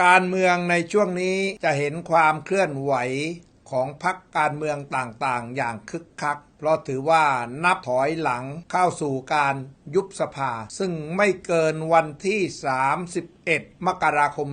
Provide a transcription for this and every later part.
การเมืองในช่วงนี้จะเห็นความเคลื่อนไหวของพรรคการเมืองต่างๆ อย่างคึกคัก เพราะถือว่านับถอยหลังเข้าสู่การยุบสภา ซึ่งไม่เกินวันที่ 31 มกราคม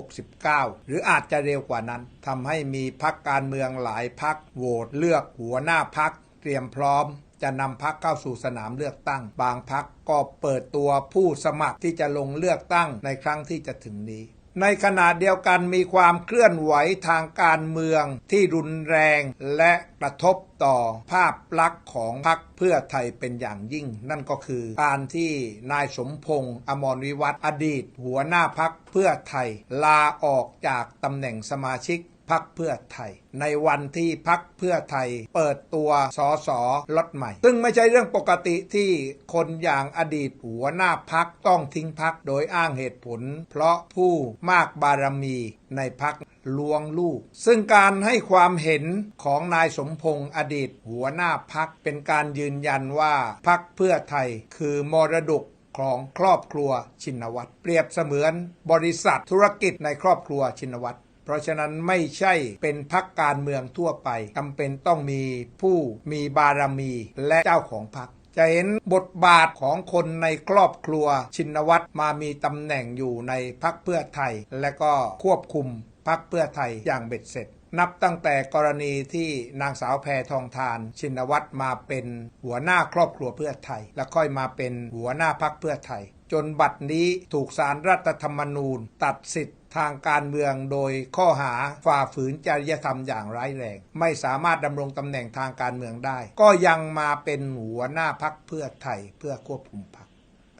2569 หรืออาจจะเร็วกว่านั้นทำให้มีพรรคการเมืองหลายพรรคโหวตเลือกหัวหน้าพรรคเตรียมพร้อม จะนำพักเข้าสู่สนามเลือกตั้ง บางพักก็เปิดตัวผู้สมัครที่จะลงเลือกตั้งในครั้งที่จะถึงนี้ ในขณะเดียวกันมีความเคลื่อนไหวทางการเมืองที่รุนแรงและกระทบต่อภาพลักษณ์ของพรรคเพื่อไทยเป็นอย่างยิ่ง นั่นก็คือการที่นายสมพงษ์อมรวิวัฒน์อดีต หัวหน้าพักเพื่อไทย ลาออกจากตำแหน่งสมาชิก พักเพื่อไทย ในวันที่พักเพื่อไทย เปิดตัวสอสอลดใหม่ ซึ่งไม่ใช่เรื่องปกติที่คนอย่างอดีตหัวหน้าพักต้องทิ้งพักโดยอ้างเหตุผล เพราะผู้มากบารมีในพักลวงลูก ซึ่งการให้ความเห็นของนายสมพงษ์อดีตหัวหน้าพักเป็นการยืนยันว่าพักเพื่อไทยคือมรดกของครอบครัวชินวัตรเปรียบเสมือนบริษัทธุรกิจในครอบครัวชินวัตร เพราะฉะนั้นไม่ใช่เป็นพักการเมืองทั่วไปจำเป็นต้องมีผู้มีบารมีและเจ้าของพักจะเห็นบทบาทของคนในครอบครัวชินวัตรมามีตำแหน่งอยู่ในพักเพื่อไทย และก็ควบคุมพักเพื่อไทยอย่างเบ็ดเสร็จ นับตั้งแต่กรณีที่นางสาวแพทองทาน ชินวัตรมาเป็นหัวหน้าครอบครัวเพื่อไทย และค่อยมาเป็นหัวหน้าพักเพื่อไทย จนบัดนี้ถูกสารรัฐธรรมนูญ ตัดสิทธิ์ทางการเมืองโดยข้อหาฝ่าฝืนจริยธรรมอย่างร้ายแรง ไม่สามารถดำรงตำแหน่งทางการเมืองได้ ก็ยังมาเป็นหัวหน้าพักเพื่อไทยเพื่อควบคุมพัก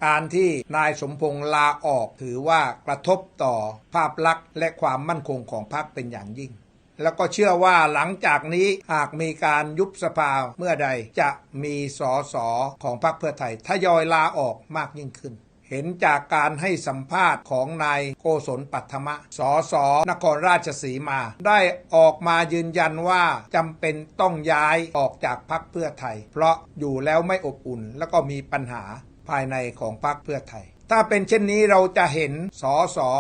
การที่นายสมพงษ์ลาออกถือว่ากระทบต่อภาพลักษณ์และความมั่นคงของพรรคเป็นอย่างยิ่ง แล้วก็เชื่อว่าหลังจากนี้หากมีการยุบสภาเมื่อใดจะมีสอสอของพรรคเพื่อไทยทยอยลาออกมากยิ่งขึ้น เห็นจากการให้สัมภาษณ์ของนายโกศลปัทมะสอสอนครราชสีมา ได้ออกมายืนยันว่าจำเป็นต้องย้ายออกจากพรรคเพื่อไทย เพราะอยู่แล้วไม่อบอุ่น แล้วก็มีปัญหาภายในของพรรคเพื่อไทย ถ้าเป็นเช่นนี้เราจะเห็นสอสอ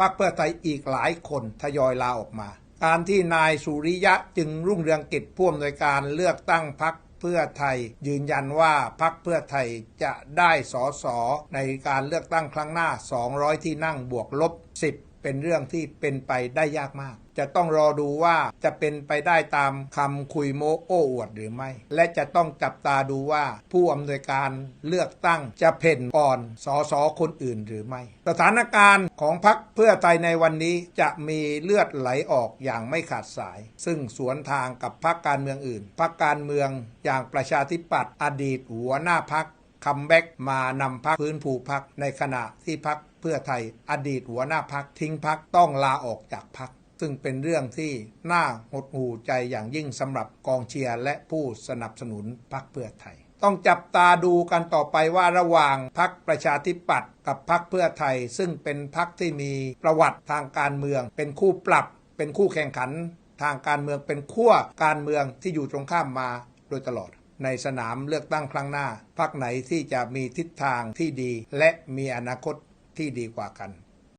พรรคเพื่อไทยอีกหลายคนทยอยลาออกมา การที่นายสุริยะจึงรุ่งเรืองกิจผู้อำนวยการเลือกตั้งพรรค เพื่อไทย ยืนยันว่าพรรคเพื่อไทยจะได้สอสอในการเลือกตั้งครั้งหน้า 200 ที่นั่งบวกลบ 10 เป็นเรื่องที่เป็นไปได้ยากมาก จะต้องรอดูว่าจะเป็นไปได้ตามคำคุยโมโอ้อวดหรือไม่ และจะต้องจับตาดูว่าผู้อำนวยการเลือกตั้งจะเพ่นก่อนสอสอคนอื่นหรือไม่ สถานการณ์ของพรรคเพื่อไทยในวันนี้จะมีเลือดไหลออกอย่างไม่ขาดสาย ซึ่งสวนทางกับพรรคการเมืองอื่น พรรคการเมืองอย่างประชาธิปัตย์อดีตหัวหน้าพรรคคัมแบ็กมานำพักพื้นผูพักในขณะที่พัก พื่อไทย อดีตหัวหน้าพักทิ้งพักต้องลาออกจากพัก ซึ่งเป็นเรื่องที่น่าหดหู่ใจอย่างยิ่งสำหรับกองเชียร์และผู้สนับสนุนพักเพื่อไทย ต้องจับตาดูกันต่อไปว่าระหว่างพักประชาธิปัตย์กับพักเพื่อไทย ซึ่งเป็นพักที่มีประวัติทางการเมือง เป็นคู่ปรับ เป็นคู่แข่งขัน ทางการเมืองเป็นขั้วการเมืองที่อยู่ตรงข้ามมาโดยตลอดในสนามเลือกตั้งครั้งหน้าพรรคไหนที่จะมีทิศทางที่ดี และมีอนาคต ที่ดีกว่ากัน